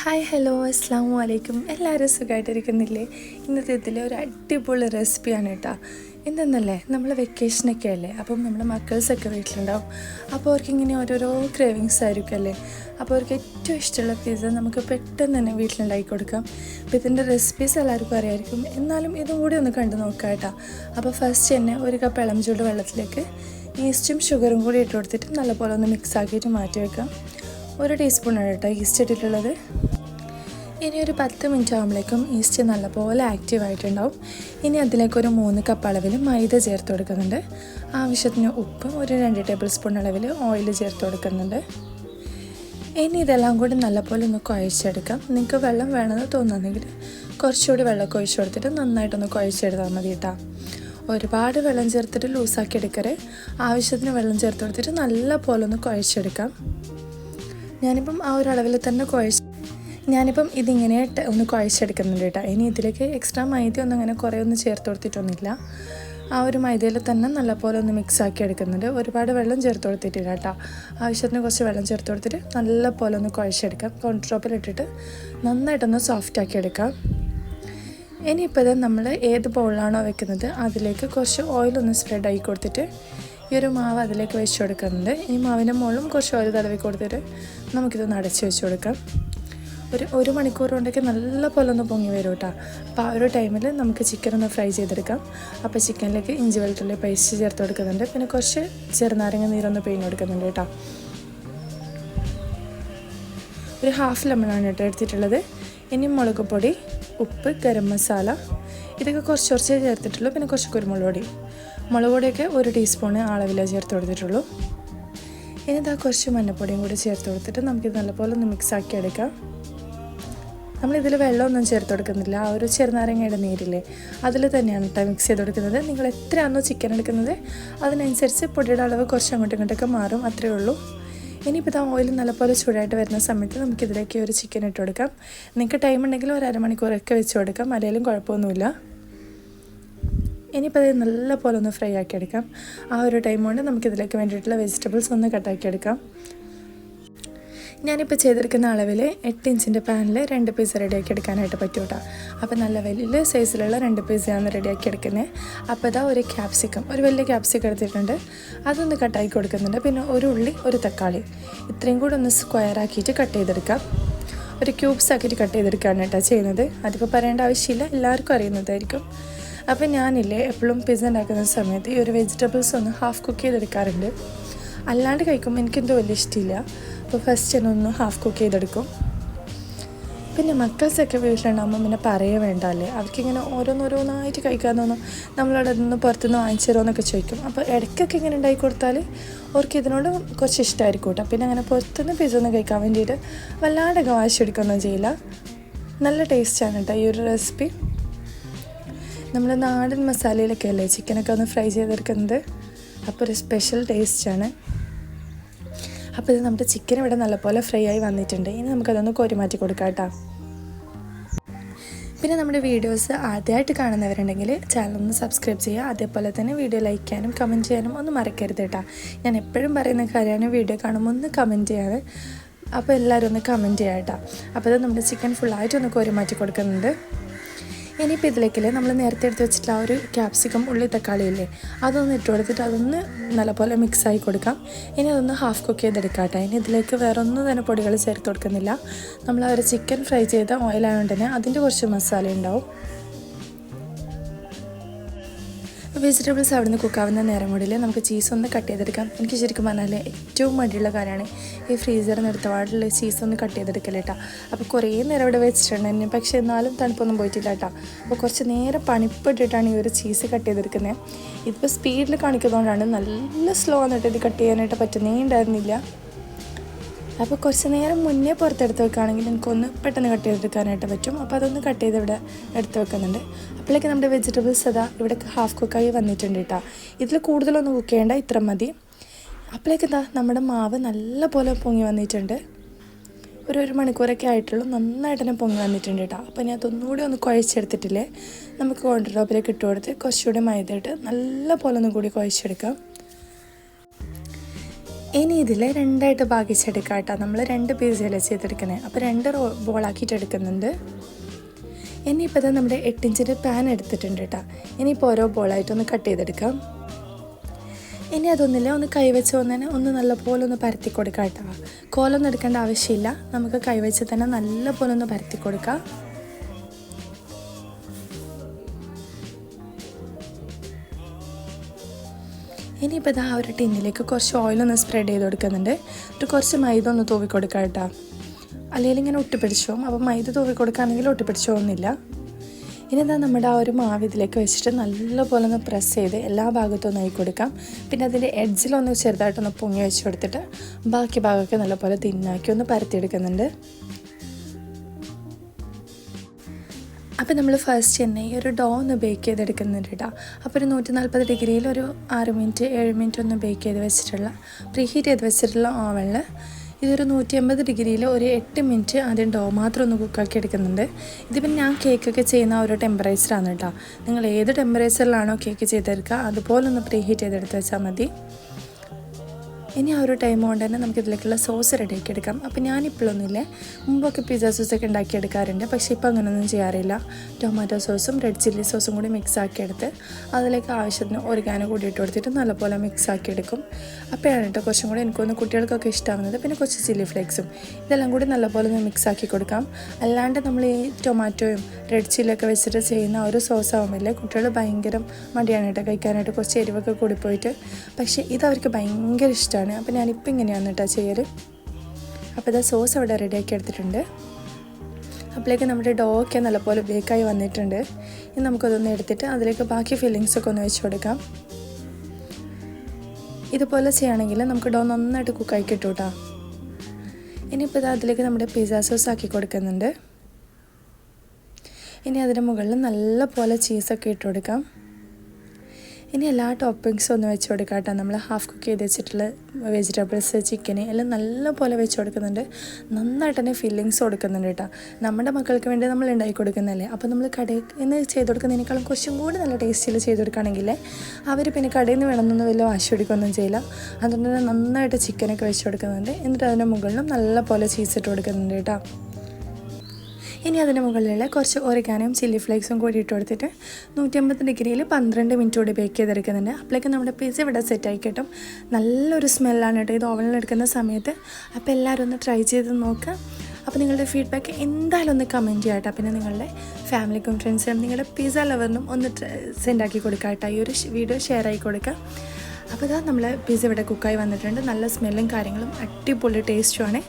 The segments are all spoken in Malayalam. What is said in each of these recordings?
ഹായ് ഹലോ അസ്സാം വലൈക്കും എല്ലാവരും സുഖമായിട്ടിരിക്കുന്നില്ലേ ഇന്നത്തെ ഇതിൽ ഒരു അടിപൊളി റെസിപ്പിയാണ് കേട്ടോ. എന്തെന്നല്ലേ നമ്മൾ വെക്കേഷനൊക്കെ അല്ലേ? അപ്പം നമ്മുടെ മക്കൾസൊക്കെ വീട്ടിലുണ്ടാവും. അപ്പോൾ അവർക്ക് ഇങ്ങനെ ഓരോരോ ക്രേവിങ്സ് ആയിരിക്കും അല്ലേ അപ്പോൾ അവർക്ക് ഏറ്റവും ഇഷ്ടമുള്ള പിസ്സ നമുക്ക് പെട്ടെന്ന് തന്നെ വീട്ടിലുണ്ടാക്കി കൊടുക്കാം. അപ്പോൾ ഇതിന്റെ റെസിപ്പീസ് എല്ലാവർക്കും അറിയായിരിക്കും. എന്നാലും ഇതും കൂടി ഒന്ന് കണ്ടു നോക്കാം കേട്ടോ. അപ്പോൾ ഫസ്റ്റ് തന്നെ ഒരു കപ്പ് ഇളം ചൂട് വെള്ളത്തിലേക്ക് ഈസ്റ്റും ഷുഗറും കൂടി ഇട്ട് കൊടുത്തിട്ട് നല്ലപോലെ ഒന്ന് മിക്സ് ആക്കിയിട്ട് മാറ്റി വെക്കാം ഒരു ടീസ്പൂണാണ് കേട്ടോ ഈസ്റ്റ് ഇട്ടിട്ടുള്ളത്. ഇനി ഒരു പത്ത് മിനിറ്റ് ആകുമ്പോഴേക്കും ഈസ്റ്റ് നല്ലപോലെ ആക്റ്റീവ് ആയിട്ടുണ്ടാവും. ഇനി അതിലേക്ക് ഒരു മൂന്ന് കപ്പ് അളവിൽ മൈദ ചേർത്ത് കൊടുക്കുന്നുണ്ട്. ആവശ്യത്തിന് ഉപ്പും ഒരു രണ്ട് ടേബിൾ സ്പൂൺ അളവിൽ ഓയിൽ ചേർത്ത് കൊടുക്കുന്നുണ്ട്. ഇനി ഇതെല്ലാം കൂടി നല്ലപോലെ ഒന്ന് കുഴച്ചെടുക്കാം. നിങ്ങൾക്ക് വെള്ളം വേണമെന്ന് തോന്നുന്നെങ്കിൽ കുറച്ചുകൂടി വെള്ളം ഒഴിച്ചു കൊടുത്തിട്ട് നന്നായിട്ടൊന്ന് കുഴച്ചെടുത്താൽ മതി കേട്ടോ. ഒരുപാട് വെള്ളം ചേർത്തിട്ട് ലൂസാക്കി എടുക്കരുത്. ആവശ്യത്തിന് വെള്ളം ചേർത്ത് കൊടുത്തിട്ട് നല്ല പോലെ ഒന്ന് കുഴച്ചെടുക്കാം. ഞാനിപ്പം ആ ഒരു അളവിൽ തന്നെ കുഴച്ച് ഞാനിപ്പം ഇതിങ്ങനെ ഒന്ന് കുഴച്ചെടുക്കുന്നുണ്ട് കേട്ടോ. ഇനി ഇതിലേക്ക് എക്സ്ട്രാ മൈദ ഒന്നും അങ്ങനെ കുറേ ഒന്നും ചേർത്ത് കൊടുത്തിട്ടൊന്നുമില്ല. ആ ഒരു മൈദയിൽ തന്നെ നല്ലപോലെ ഒന്ന് മിക്സ് ആക്കി എടുക്കുന്നുണ്ട്. ഒരുപാട് വെള്ളം ചേർത്ത് കൊടുത്തിട്ടില്ല കേട്ടോ. ആവശ്യത്തിന് കുറച്ച് വെള്ളം ചേർത്ത് കൊടുത്തിട്ട് നല്ലപോലെ ഒന്ന് കുഴച്ചെടുക്കാം. കൗണ്ടർ ഇട്ടിട്ട് നന്നായിട്ടൊന്ന് സോഫ്റ്റ് ആക്കി എടുക്കാം. ഇനിയിപ്പോൾ ഇത് നമ്മൾ ഏത് ബൗളിലാണോ വെക്കുന്നത് അതിലേക്ക് കുറച്ച് ഓയിലൊന്ന് സ്പ്രെഡ് ആക്കി കൊടുത്തിട്ട് ഈ ഒരു മാവ് അതിലേക്ക് വെച്ച് കൊടുക്കുന്നുണ്ട്. ഈ മാവിന്റെ മുകളിലും കുറച്ച് ഓയിൽ തടവി കൊടുത്തിട്ട് നമുക്കിത് അടച്ച് വെച്ച് കൊടുക്കാം. ഒരു ഒരു മണിക്കൂർ കൊണ്ടൊക്കെ നല്ല പോലെ ഒന്ന് പൊങ്ങി വരും കേട്ടോ. അപ്പോൾ ആ ഒരു ടൈമിൽ നമുക്ക് ചിക്കൻ ഒന്ന് ഫ്രൈ ചെയ്തെടുക്കാം. അപ്പോൾ ചിക്കനിലേക്ക് ഇഞ്ചി വെളുത്തുള്ളി പേസ്റ്റ് ചേർത്ത് കൊടുക്കുന്നുണ്ട്. പിന്നെ കുറച്ച് ചെറുനാരങ്ങ നീരൊന്ന് പിഴിഞ്ഞ് കൊടുക്കുന്നുണ്ട് കേട്ടോ. ഒരു ഹാഫ് ലെമണാണ് കേട്ടോ എടുത്തിട്ടുള്ളത്. ഇനി മുളക് പൊടി ഉപ്പ് ഗരം മസാല. ഇതൊക്കെ കുറച്ച് കുറച്ച് ചേർത്തിട്ടുള്ളൂ. പിന്നെ കുറച്ച് കുരുമുളക് പൊടി. മുളക് പൊടിയൊക്കെ ഒരു ടീസ്പൂണ് അളവിലേ ചേർത്ത് കൊടുത്തിട്ടുള്ളൂ. ഇനി ഇതാ കുറച്ച് മഞ്ഞപ്പൊടിയും കൂടി ചേർത്ത് കൊടുത്തിട്ട് നമുക്കിത് നല്ലപോലെ ഒന്ന് മിക്സ് ആക്കി എടുക്കാം. നമ്മളിതിൽ വെള്ളമൊന്നും ചേർത്ത് കൊടുക്കുന്നില്ല ആ ഒരു ചെറുനാരങ്ങയുടെ നീരില്ലേ അതിൽ തന്നെയാണ് കേട്ടോ മിക്സ് ചെയ്ത് കൊടുക്കുന്നത് നിങ്ങൾ എത്രയാണോ ചിക്കൻ എടുക്കുന്നത് അതിനനുസരിച്ച് പൊടിയുടെ അളവ് കുറച്ച് അങ്ങോട്ടും ഇങ്ങോട്ടൊക്കെ മാറും. അത്രയേ ഉള്ളൂ. ഇനിയിപ്പോൾ ഇതാ ഓയിൽ നല്ലപോലെ ചൂടായിട്ട് വരുന്ന സമയത്ത് നമുക്കിതിലേക്ക് ഒരു ചിക്കൻ ഇട്ട് കൊടുക്കാം. നിങ്ങൾക്ക് ടൈം ഉണ്ടെങ്കിൽ ഒരു അരമണിക്കൂറൊക്കെ വെച്ച് കൊടുക്കാം. അല്ലെങ്കിലും കുഴപ്പമൊന്നുമില്ല. ഇനിയിപ്പോൾ അത് നല്ല പോലെ ഒന്ന് ഫ്രൈ ആക്കിയെടുക്കാം ആ ഒരു ടൈം കൊണ്ട് നമുക്കിതിലേക്ക് വേണ്ടിയിട്ടുള്ള വെജിറ്റബിൾസ് ഒന്ന് കട്ടാക്കി എടുക്കാം. ഞാനിപ്പോൾ ചെയ്തെടുക്കുന്ന അളവിൽ എട്ട് ഇഞ്ചിന്റെ പാനിൽ രണ്ട് പീസ് റെഡിയാക്കി എടുക്കാനായിട്ട് പറ്റും കേട്ടോ അപ്പോൾ നല്ല വലിയ സൈസിലുള്ള രണ്ട് പീസാണ് റെഡിയാക്കി എടുക്കുന്നത് അപ്പോൾ ഇതാ ഒരു ക്യാപ്സിക്കം ഒരു വലിയ ക്യാപ്സിക്കം എടുത്തിട്ടുണ്ട്. അതൊന്ന് കട്ടാക്കി കൊടുക്കുന്നുണ്ട്. പിന്നെ ഒരു ഉള്ളി ഒരു തക്കാളി. ഇത്രയും കൂടെ ഒന്ന് സ്ക്വയർ ആക്കിയിട്ട് കട്ട് ചെയ്തെടുക്കാം. ഒരു ക്യൂബ്സ് ആക്കിയിട്ട് കട്ട് ചെയ്തെടുക്കുകയാണ് കേട്ടോ ചെയ്യുന്നത്. അതിപ്പോൾ പറയേണ്ട ആവശ്യമില്ല. എല്ലാവർക്കും അറിയുന്നതായിരിക്കും. അപ്പോൾ ഞാനില്ലേ എപ്പോഴും പിസ്സ ഉണ്ടാക്കുന്ന സമയത്ത് ഈ ഒരു വെജിറ്റബിൾസ് ഒന്ന് ഹാഫ് കുക്ക് ചെയ്തെടുക്കാറുണ്ട്. അല്ലാണ്ട് കഴിക്കുമ്പോൾ എനിക്കെന്തോ വലിയ ഇഷ്ടമില്ല അപ്പോൾ ഫസ്റ്റ് തന്നെ ഒന്ന് ഹാഫ് കുക്ക് ചെയ്തെടുക്കും. പിന്നെ മക്കൾസൊക്കെ വീട്ടിലുണ്ടാകുമ്പോൾ പിന്നെ പറയേ വേണ്ടല്ലേ അവർക്കിങ്ങനെ ഓരോന്നോരോന്നായിട്ട് കഴിക്കാൻ തോന്നും നമ്മളവിടെ നിന്ന് പുറത്തുനിന്ന് വാങ്ങിച്ചു തരുമോ ചോദിക്കും. അപ്പോൾ ഇടയ്ക്കൊക്കെ ഇങ്ങനെ ഉണ്ടാക്കി കൊടുത്താൽ അവർക്ക് ഇതിനോട് കുറച്ച് ഇഷ്ടമായിരിക്കും കേട്ടോ. പിന്നെ അങ്ങനെ പുറത്തുനിന്ന് പിസ്സ ഒന്നും കഴിക്കാൻ വേണ്ടിയിട്ട് വല്ലാണ്ടൊക്കെ വാശിയെടുക്കുകയൊന്നും ചെയ്യില്ല. നല്ല ടേസ്റ്റാണ് കേട്ടോ ഈ ഒരു റെസിപ്പി നമ്മൾ നാടൻ മസാലയിലൊക്കെ അല്ലേ ചിക്കനൊക്കെ ഒന്ന് ഫ്രൈ ചെയ്തെടുക്കുന്നത്? അപ്പോൾ ഒരു സ്പെഷ്യൽ ടേസ്റ്റാണ് അപ്പോൾ ഇത് നമ്മുടെ ചിക്കൻ ഇവിടെ നല്ലപോലെ ഫ്രൈ ആയി വന്നിട്ടുണ്ട്. ഇനി നമുക്കതൊന്ന് കോരി മാറ്റി കൊടുക്കാം കേട്ടോ. പിന്നെ നമ്മുടെ വീഡിയോസ് ആദ്യമായിട്ട് കാണുന്നവരുണ്ടെങ്കിൽ ചാനൽ ഒന്ന് സബ്സ്ക്രൈബ് ചെയ്യുക. അതേപോലെ തന്നെ വീഡിയോ ലൈക്ക് ചെയ്യാനും കമന്റ് ചെയ്യാനും ഒന്നും മറക്കരുത് കേട്ടോ. ഞാൻ എപ്പോഴും പറയുന്ന കാര്യമാണ് വീഡിയോ കാണുമ്പോൾ ഒന്ന് കമന്റ് ചെയ്യാതെ അപ്പോൾ എല്ലാവരും ഒന്ന് കമന്റ് ചെയ്യാം കേട്ടോ. അപ്പോൾ ഇത് നമ്മുടെ ചിക്കൻ ഫുള്ളായിട്ട് ഒന്ന് കോരി മാറ്റി കൊടുക്കുന്നുണ്ട്. ഇനിയിപ്പോൾ ഇതിലേക്കില്ലേ നമ്മൾ നേരത്തെ എടുത്ത് വെച്ചിട്ടുള്ള ആ ഒരു ക്യാപ്സിക്കം ഉള്ളി തക്കാളി ഇല്ലേ? അതൊന്ന് ഇട്ട് കൊടുത്തിട്ട് അതൊന്ന് നല്ലപോലെ മിക്സ് ആയി കൊടുക്കാം. ഇനി അതൊന്ന് ഹാഫ് കുക്ക് ചെയ്തെടുക്കാം കേട്ടോ. ഇനി ഇതിലേക്ക് വേറെ ഒന്നും തന്നെ പൊടികൾ ചേർത്ത് കൊടുക്കുന്നില്ല. നമ്മൾ ആ ഒരു ചിക്കൻ ഫ്രൈ ചെയ്ത ഓയിലായതുകൊണ്ട് തന്നെ അതിന്റെ കുറച്ച് മസാല ഉണ്ടാവും. വെജിറ്റബിൾസ് അവിടെ നിന്ന് കുക്കാവുന്ന നേരം മുടിയിൽ നമുക്ക് ചീസ് ഒന്ന് കട്ട് ചെയ്തെടുക്കാം. എനിക്ക് ശരിക്കും പറഞ്ഞാൽ ഏറ്റവും മടിയുള്ള കാര്യമാണ് ഈ ഫ്രീസറിൽ നിന്ന് എടുത്തപാടുള്ള ചീസ് ഒന്ന് കട്ട് ചെയ്തെടുക്കലേട്ടാ അപ്പോൾ കുറേ നേരം ഇവിടെ വെച്ചിട്ടുണ്ട് എന്നെ പക്ഷേ എന്നാലും തണുപ്പൊന്നും പോയിട്ടില്ല കേട്ടോ അപ്പോൾ കുറച്ച് നേരം പണിപ്പെട്ടിട്ടാണ് ഈ ഒരു ചീസ് കട്ട് ചെയ്തെടുക്കുന്നത്. ഇതിപ്പോൾ സ്പീഡിൽ കാണിക്കുന്നതുകൊണ്ടാണ് നല്ല സ്ലോ എന്നിട്ട് ഇത് കട്ട് ചെയ്യാനായിട്ട് പറ്റുന്നേ ഉണ്ടായിരുന്നില്ല. അപ്പോൾ കുറച്ച് നേരം മുന്നേ പുറത്തെടുത്ത് വെക്കുകയാണെങ്കിൽ എനിക്കൊന്ന് പെട്ടെന്ന് കട്ട് ചെയ്തെടുക്കാനായിട്ട് പറ്റും. അപ്പോൾ അതൊന്ന് കട്ട് ചെയ്ത് ഇവിടെ എടുത്ത് വെക്കുന്നുണ്ട്. അപ്പോഴേക്ക് നമ്മുടെ വെജിറ്റബിൾസ് അതാ ഇവിടെ ഹാഫ് കുക്കായി വന്നിട്ടുണ്ട് കേട്ടോ ഇതിൽ കൂടുതലൊന്നും കുക്ക് ചെയ്യേണ്ട ഇത്ര മതി. അപ്പോഴേക്ക് എന്താ നമ്മുടെ മാവ് നല്ല പോലെ പൊങ്ങി വന്നിട്ടുണ്ട്. ഒരു ഒരു മണിക്കൂറൊക്കെ ആയിട്ടുള്ളൂ നന്നായിട്ട് തന്നെ പൊങ്ങി വന്നിട്ടുണ്ട് കേട്ടോ അപ്പോൾ ഞാൻ അതൊന്നുകൂടി ഒന്ന് കുഴച്ചെടുത്തിട്ടില്ലേ? നമുക്ക് കോൺട്രോപ്പിലേക്ക് ഇട്ട് കൊടുത്ത് കുറച്ചുകൂടി മൈദ ഇട്ട് നല്ല പോലെ ഒന്നും കൂടി കുഴച്ചെടുക്കാം. ഇനി ഇതിൽ രണ്ടായിട്ട് ഭാഗിച്ചെടുക്കാം കേട്ടോ. നമ്മൾ രണ്ട് പീസല്ലേ ചെയ്തെടുക്കുന്നത് അപ്പോൾ രണ്ട് റോ ബോളാക്കിയിട്ട് എടുക്കുന്നുണ്ട് ഇനിയിപ്പോൾ ഇത് നമ്മുടെ എട്ടിഞ്ചിന്റെ പാൻ എടുത്തിട്ടുണ്ട് കേട്ടോ. ഇനിയിപ്പോൾ ഓരോ ബോളായിട്ടൊന്ന് കട്ട് ചെയ്തെടുക്കാം. ഇനി അതൊന്നില്ല ഒന്ന് കൈവച്ച് വന്നതിന് ഒന്ന് നല്ലപോലെ ഒന്ന് പരത്തി കൊടുക്കാം കേട്ടോ. കോലൊന്നും എടുക്കേണ്ട ആവശ്യമില്ല. നമുക്ക് കൈവച്ച് തന്നെ നല്ലപോലെ ഒന്ന് പരത്തി കൊടുക്കാം. ഇനിയിപ്പോൾ ഇതാ ആ ഒരു ടിന്നിലേക്ക് കുറച്ച് ഓയിലൊന്ന് സ്പ്രെഡ് ചെയ്ത് കൊടുക്കുന്നുണ്ട്. എന്നിട്ട് കുറച്ച് മൈദ ഒന്ന് തൂവി കൊടുക്കാം കേട്ടോ. അല്ലെങ്കിൽ ഇങ്ങനെ ഒട്ടിപ്പിടിച്ചോ അപ്പോൾ മൈദ തൂവി കൊടുക്കുകയാണെങ്കിൽ ഒട്ടിപ്പിടിച്ചു പോകുന്നില്ല ഇനി എന്താ നമ്മുടെ ആ ഒരു മാവ് ഇതിലേക്ക് വെച്ചിട്ട് നല്ലപോലെ ഒന്ന് പ്രസ് ചെയ്ത് എല്ലാ ഭാഗത്തും ഒന്ന് കൊടുക്കാം. പിന്നെ അതിന്റെ എഡ്ജിലൊന്ന് ചെറുതായിട്ടൊന്ന് പൊങ്ങി വെച്ച് കൊടുത്തിട്ട് ബാക്കി ഭാഗമൊക്കെ നല്ലപോലെ തിന്നാക്കി ഒന്ന് പരത്തിയെടുക്കുന്നുണ്ട് അപ്പോൾ നമ്മൾ ഫസ്റ്റ് തന്നെ ഈ ഒരു ഡോ ഒന്ന് ബേക്ക് ചെയ്തെടുക്കുന്നുണ്ട് കേട്ടോ അപ്പോൾ ഒരു നൂറ്റി നാൽപ്പത് ഡിഗ്രിയിൽ ഒരു ആറ് മിനിറ്റ് ഏഴ് മിനിറ്റ് ഒന്ന് ബേക്ക് ചെയ്ത് വെച്ചിട്ടുള്ള പ്രീ ഹീറ്റ് ചെയ്ത് വെച്ചിട്ടുള്ള ഓവനിൽ ഇതൊരു നൂറ്റി അമ്പത് ഡിഗ്രിയിൽ ഒരു എട്ട് മിനിറ്റ് ആദ്യം ഡോ മാത്രം ഒന്ന് കുക്കാക്കി എടുക്കുന്നുണ്ട്. ഇതിപ്പോൾ ഞാൻ കേക്കൊക്കെ ചെയ്യുന്ന ഒരു ടെമ്പറേച്ചറാണ് കേട്ടോ നിങ്ങൾ ഏത് ടെമ്പറേച്ചറിലാണോ കേക്ക് ചെയ്തെടുക്കുക അതുപോലെ ഒന്ന് പ്രീ ഹീറ്റ് ചെയ്തെടുത്ത് വെച്ചാൽ മതി. ഇനി ആ ഒരു ടൈം കൊണ്ട് തന്നെ നമുക്ക് ഇതിലേക്കുള്ള സോസ് റെഡിയാക്കി എടുക്കാം അപ്പോൾ ഞാനിപ്പോഴൊന്നുമില്ലേ. മുമ്പൊക്കെ പിസ്സ സോസൊക്കെ ഉണ്ടാക്കിയെടുക്കാറുണ്ട്. പക്ഷേ ഇപ്പോൾ അങ്ങനെയൊന്നും ചെയ്യാറില്ല. ടൊമാറ്റോ സോസും റെഡ് ചില്ലി സോസും കൂടി മിക്സ് ആക്കിയെടുത്ത് അതിലേക്ക് ആവശ്യത്തിന് ഒരിഗാനോ കൂടി ഇട്ട് കൊടുത്തിട്ട് നല്ലപോലെ മിക്സ് ആക്കിയെടുക്കും. അപ്പോഴാണ് കേട്ടോ കുറച്ചും കൂടി എനിക്കൊന്ന് കുട്ടികൾക്കൊക്കെ ഇഷ്ടമാകുന്നത് പിന്നെ കുറച്ച് ചില്ലി ഫ്ലേക്സും ഇതെല്ലാം കൂടി നല്ലപോലെ ഒന്ന് മിക്സ് ആക്കി കൊടുക്കാം. അല്ലാണ്ട് നമ്മൾ ഈ ടൊമാറ്റോയും റെഡ് ചില്ലിയൊക്കെ വെച്ചിട്ട് ചെയ്യുന്ന ഒരു സോസ് ആവുമ്പോൾ കുട്ടികൾ ഭയങ്കര മടിയാണ് കേട്ടോ കഴിക്കാനായിട്ട്. കുറച്ച് എരിവൊക്കെ കൂടിപ്പോയിട്ട് പക്ഷേ ഇത് അവർക്ക് ഭയങ്കര ഇഷ്ടമാണ് അപ്പോൾ ഞാനിപ്പോൾ ഇങ്ങനെയാണ് കേട്ടോ ചെയ്യൽ അപ്പോൾ ഇതാ സോസ് അവിടെ റെഡിയാക്കി എടുത്തിട്ടുണ്ട്. അപ്പോഴേക്ക് നമ്മുടെ ഡോക്കെ നല്ലപോലെ ബേക്കായി വന്നിട്ടുണ്ട്. ഇനി നമുക്കതൊന്ന് എടുത്തിട്ട് അതിലേക്ക് ബാക്കി ഫില്ലിങ്സൊക്കെ ഒന്ന് വെച്ച് കൊടുക്കാം. ഇതുപോലെ ചെയ്യുകയാണെങ്കിൽ നമുക്ക് ഡോ നന്നായിട്ട് കുക്കായി കിട്ടും കേട്ടോ ഇനിയിപ്പോൾ ഇത് അതിലേക്ക് നമ്മുടെ പിസ്സ സോസ് ആക്കി കൊടുക്കുന്നുണ്ട്. ഇനി അതിന്റെ മുകളിൽ നല്ല പോലെ ചീസൊക്കെ ഇട്ട് കൊടുക്കാം. ഇനി എല്ലാ ടോപ്പിങ്സും ഒന്ന് വെച്ച് കൊടുക്കാം കേട്ടോ നമ്മൾ ഹാഫ് കുക്ക് ചെയ്ത് വെച്ചിട്ടുള്ള വെജിറ്റബിൾസ് ചിക്കന് എല്ലാം നല്ലപോലെ വെച്ച് കൊടുക്കുന്നുണ്ട്. നന്നായിട്ട് തന്നെ ഫില്ലിങ്സ് കൊടുക്കുന്നുണ്ട് കേട്ടോ നമ്മുടെ മക്കൾക്ക് വേണ്ടി നമ്മൾ ഉണ്ടാക്കി കൊടുക്കുന്നതല്ലേ? അപ്പോൾ നമ്മൾ കടയിൽ നിന്ന് ചെയ്ത് കൊടുക്കുന്നതിനേക്കാളും കുറച്ചും കൂടി നല്ല ടേസ്റ്റിൽ ചെയ്ത് കൊടുക്കുകയാണെങ്കിൽ അവർ പിന്നെ കടയിൽ നിന്ന് വേണമെന്നൊന്നും വലിയ വാശി കൊടുക്കുകയൊന്നും ചെയ്യില്ല. അതുകൊണ്ട് തന്നെ നന്നായിട്ട് ചിക്കനൊക്കെ വെച്ച് കൊടുക്കുന്നുണ്ട്. എന്നിട്ട് അതിന്റെ മുകളിലും നല്ല പോലെ ചീസ് ഇട്ട് കൊടുക്കുന്നുണ്ട് കേട്ടോ ഇനി അതിന് മുകളിലുള്ള കുറച്ച് ഒരക്കാനും ചില്ലി ഫ്ലേക്സും കൂടി ഇട്ട് കൊടുത്തിട്ട് നൂറ്റമ്പത് ഡിഗ്രിയിൽ പന്ത്രണ്ട് മിനിറ്റ് കൂടി ബേക്ക് ചെയ്തെടുക്കുന്നുണ്ട്. അപ്പോഴേക്കും നമ്മുടെ പിസ്സ ഇവിടെ സെറ്റായി കിട്ടും. നല്ലൊരു സ്മെല്ലാണ് കേട്ടോ. ഇത് ഓവനിൽ എടുക്കുന്ന സമയത്ത്. അപ്പോൾ എല്ലാവരും ഒന്ന് ട്രൈ ചെയ്ത് നോക്കുക അപ്പോൾ നിങ്ങളുടെ ഫീഡ്ബാക്ക് എന്തായാലും ഒന്ന് കമന്റ് ചെയ്യാം കേട്ടോ. പിന്നെ നിങ്ങളുടെ ഫാമിലിക്കും ഫ്രണ്ട്സിനും നിങ്ങളുടെ പിസ്സ ലവറിനും ഒന്ന് സെൻഡ് ആക്കി കൊടുക്കുക കേട്ടോ. ഈ ഒരു വീഡിയോ ഷെയർ ആയി കൊടുക്കുക അപ്പോൾ ഇതാ നമ്മൾ പിസ്സ ഇവിടെ കുക്കായി വന്നിട്ടുണ്ട്. നല്ല സ്മെല്ലും കാര്യങ്ങളും അടിപൊളി ടേസ്റ്റുമാണ്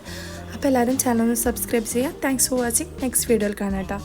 അപ്പോൾ എല്ലാവരും ചാനൽ ഒന്ന് സബ്സ്ക്രൈബ് ചെയ്യുക. താങ്ക്സ് ഫോർ വാച്ചിങ് നെക്സ്റ്റ് വീഡിയോയിൽ കാണാം കേട്ടോ.